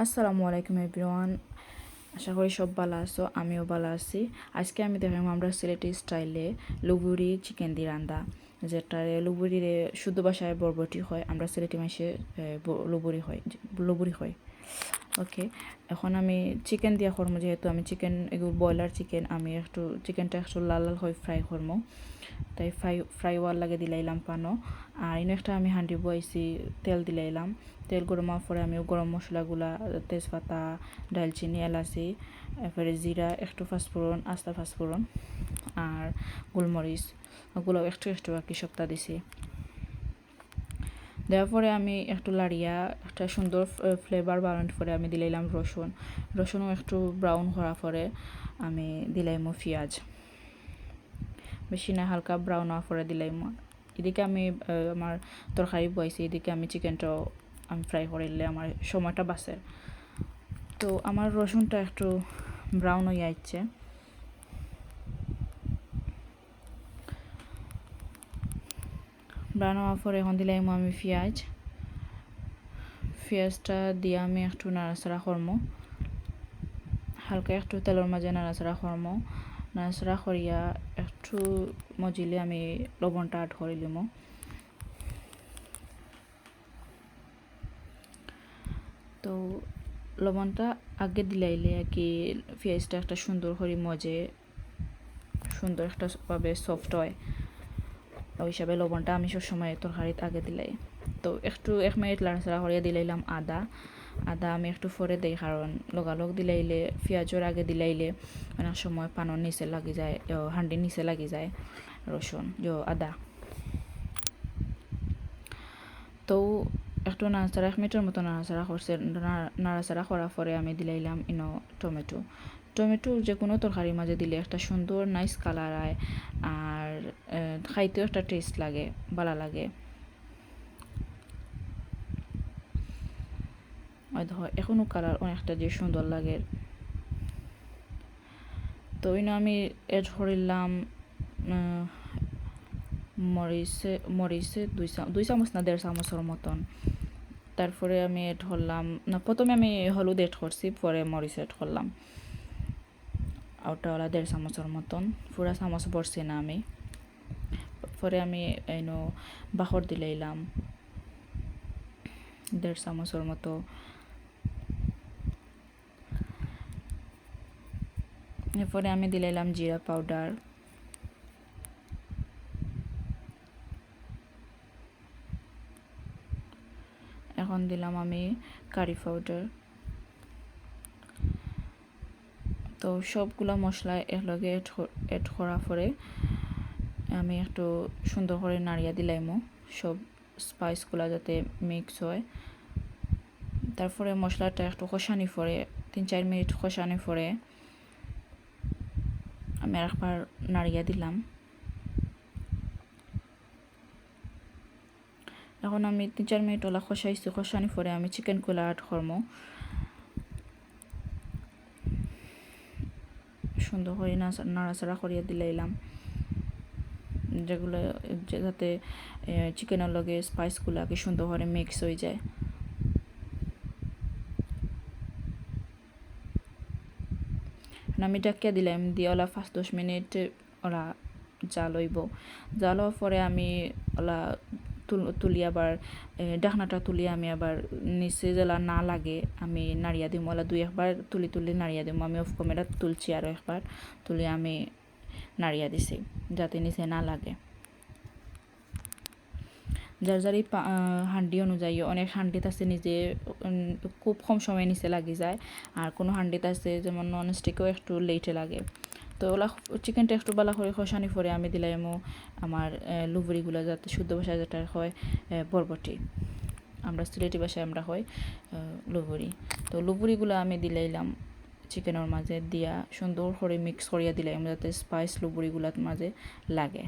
আসসালামু আলাইকুম এভরিওয়ান। আশা করি সব ভালো আছো, আমিও ভালো আছি। আজকে আমি দেখাবো আমরা সিলেটি স্টাইলে লুবুরি চিকেন দিয়ে রান্দা যেটা লুবুরির শুদ্ধ ভাষায় বরবটি হয়। আমরা সিলেটি মাসে লুবুরি হয় লুবুরি হয়। ওকে এখন আমি চিকেন দিয়া করব যেহেতু আমি চিকেন এগুলো ব্রয়লার চিকেন আমি একটু চিকেনটা একটু লাল লাল হয়ে ফ্রাই করব তাই ফ্রাই ফ্রাই হওয়ার লাগে দিলাইলাম পানো আর ইনো একটা আমি হাঁডি বইছি, তেল দিলাইলাম। তেল গরম হওয়ার পরে আমি গরম মশলাগুলা, তেজপাতা, ডালচিনি, এলাচি, এরপরে জিরা, একটু ফাঁসফোড়ন আস্তা ফাঁসফোড়ন আর গোলমরিচ ওগুলো একটু একটু আর কি সপ্তাহ দিছি। দেওয়ার পরে আমি একটু লাড়িয়া, একটা সুন্দর ফ্লেভার বানানোর পরে আমি দিলাইলাম রসুন। রসুনও একটু ব্রাউন করার পরে আমি দিলাইম পেঁয়াজ। বেশি না, হালকা ব্রাউন হওয়ার পরে দিলাইম। এদিকে আমি আমার তরকারি বয়েছি এদিকে আমি চিকেনটাও আমি ফ্রাই করিলে আমার সময়টা বাঁচে। তো আমার রসুনটা একটু ব্রাউন হয়ে যাচ্ছে। হওয়ার পরে এখন দিলাম আমি পেঁয়াজ পেঁয়াজটা দিয়ে আমি একটু নাড়াচাড়া করব হালকা একটু তেলের মাঝে নাড়াচাড়া করব নাড়াচাড়া করিয়া একটু মজিলে আমি লবণটা আট করে লিমো। তো লবণটা আগে দিলাইলে আর কি পেঁয়াজটা একটা সুন্দর করে মজে, সুন্দর একটা ভাবে সফট হয়। ওই হিসাবে লবণটা আমি সবসময় তরকারিত আগে দিলাই। তো একটু এক মিনিট লাড়াচাড়া করিয়া দিলাইলাম আদা। আদা আমি একটু পরে দিই, কারণ লগালগ দিলাইলে পেঁয়াজের আগে দিলাইলে অনেক সময় পানোর নিচে লাগি যায় হান্ডির নিচে লাগি যায় রসুন যো আদা। তো একটু নাড়াচাড়া, এক মিনিটের মতো নাড়াচাড়া করছে নাড়াচাড়া করার পরে আমি দিলাইলাম ইনো টমেটো। টমেটো যে কোনো তরকারির মাঝে দিলে, একটা সুন্দর নাইস কালার আয় আর খাইতেও একটা টেস্ট লাগে ভালো লাগে। এখনও কালার অনেকটা যে সুন্দর লাগে। তো ইনো আমি এড করিলাম মরিচে মরিচে দুই দুই চামচ না দেড় চামচের মতন। তারপরে আমি এড করলাম না প্রথমে আমি হলুদ এড করছি পরে মরিচ এড করলাম ওটা দেড় চামচের মতন পুরা চামচ পড়ছি না আমি। পরে আমি এনো বাখর দিলাইলাম দেড় চামচের মতো। এরপরে আমি দিলাইলাম জিরা পাউডার। এখন দিলাম আমি কারি পাউডার। তো সবগুলো মশলা একলগে এড করার পরে আমি একটু সুন্দর করে নাড়িয়া দিলাইমো সব স্পাইসগুলো যাতে মিক্স হয়। তারপরে মশলাটা একটু কষানি পরে, তিন চার মিনিট কষানি পরে আমি একবার নাড়িয়া দিলাম। এখন আমি তিন চার মিনিট ওলা খসাইছি খসানি পরে আমি চিকেন কুলা অ্যাড করব সুন্দর করে নাড়াচাড়া করিয়া দিলাইলাম যেগুলো যাতে চিকেনের লগে স্পাইসগুলো আগে সুন্দর করে মিক্স হয়ে যায়। আমি ডাকিয়া দিলাম, দিয়ে ওলা পাঁচ দশ মিনিট ওলা জাল হইব। জাল হওয়ার পরে আমি ওলা তুলি আবার ডাকনাটা তুলি আমি আবার নিচে জেলা না লাগে আমি নাড়িয়া দিম। ওলা দুই একবার তুলি তুলি নাড়িয়া দিম। আমি অফ ক্যামেরা তুলছি আরও একবার। তুলি আমি নাড়িয়া দিছি, যাতে নিচে না লাগে। যার যার এই হান্ডি অনুযায়ী অনেক হান্ডিত আছে, নিজে খুব কম সময় নিচে লাগি যায়। আর কোনো হান্ডিত আছে, যেমন নন স্টিকও একটু লেটে লাগে। তো ওলা চিকেনটা একটু বালা করে খসানি পরে আমি দিলাইমো আমার লুবুরিগুলো যাতে শুদ্ধ ভাষায় যেটা হয় বরবটি আমরা সিলেটি ভাষায় আমরা হয় লুবুরি তো লুবুরিগুলো আমি দিলাইলাম। চিকেনের মাঝে দিয়া সুন্দর করে মিক্স করিয়া দিলাম যাতে স্পাইস লুবুরিগুলার মাঝে লাগে।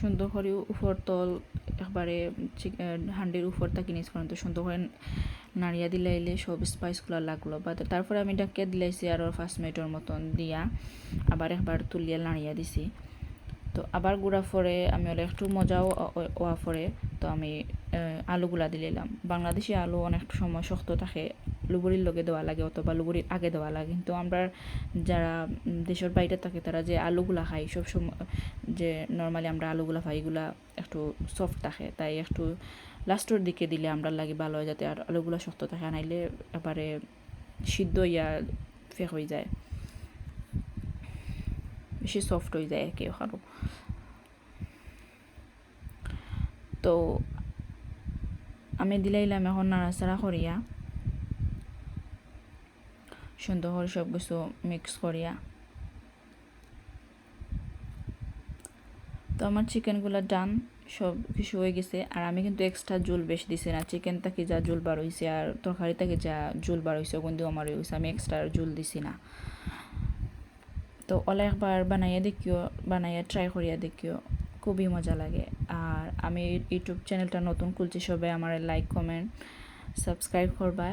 সুন্দর করে উপর তল একবারে হান্ডির উপর তাকে নিচ পর্যন্ত সুন্দর করে নাড়িয়া দিলাইলে সব স্পাইসগুলো লাগল বা তারপরে আমি ডাকিয়ে দিলাইছি আরও পাঁচ মিনিটের মতন দিয়া। আবার একবার তুলিয়া নাড়িয়া দিছি। তো আবার গুঁড়া ফরে আমি ওরা একটু মজাও ওয়া ফরে তো আমি আলুগুলা দিলাম। বাংলাদেশি আলু অনেক সময় শক্ত থাকে, লুবুরির লগে দেওয়া লাগে অথবা লুবুরির আগে দেওয়া লাগে। কিন্তু আমরা যারা দেশের বাইরে থাকে, তারা যে আলুগুলা খাই সব সময়, যে নর্মালি আমরা আলুগুলা খাই, এগুলা একটু সফট থাকে। তাই একটু লাস্টের দিকে দিলে আমরা লাগে ভালো হয় যাতে আর আলুগুলা শক্ত থাকে, নাইলে এবারে সিদ্ধ ইয়া ফেক হয়ে যায়। বেশি সফট হয়ে যায় কেউ আরও তো আমি দিলাইলাম এখন নাড়াচাড়া করিয়া। সুন্দর করে সব কিছু মিক্স করিয়া। তো আমার চিকেনগুলো ডান সব কিছু হয়ে গেছে। আর আমি কিন্তু এক্সট্রা জুল বেশি দিছি না। চিকেন থেকে যা জুল বার হয়েছে আর তরকারি থেকে যা জুল বার হয়েছে ওগুন দিয়ে আমার হয়ে গেছে। আমি এক্সট্রা জুল দিছি না। তো ওলা একবার বানাইয়া দেখিও, বানাইয়া ট্রাই করিয়া দেখিও। খুবই মজা লাগে। আর আমি ইউটিউব চ্যানেলটা নতুন খুলছি, সবাই আমার লাইক কমেন্ট সাবস্ক্রাইব করবা।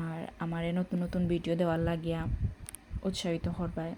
আর আমার নতুন নতুন ভিডিও দেওয়ার লাগিয়া উৎসাহিত করবায়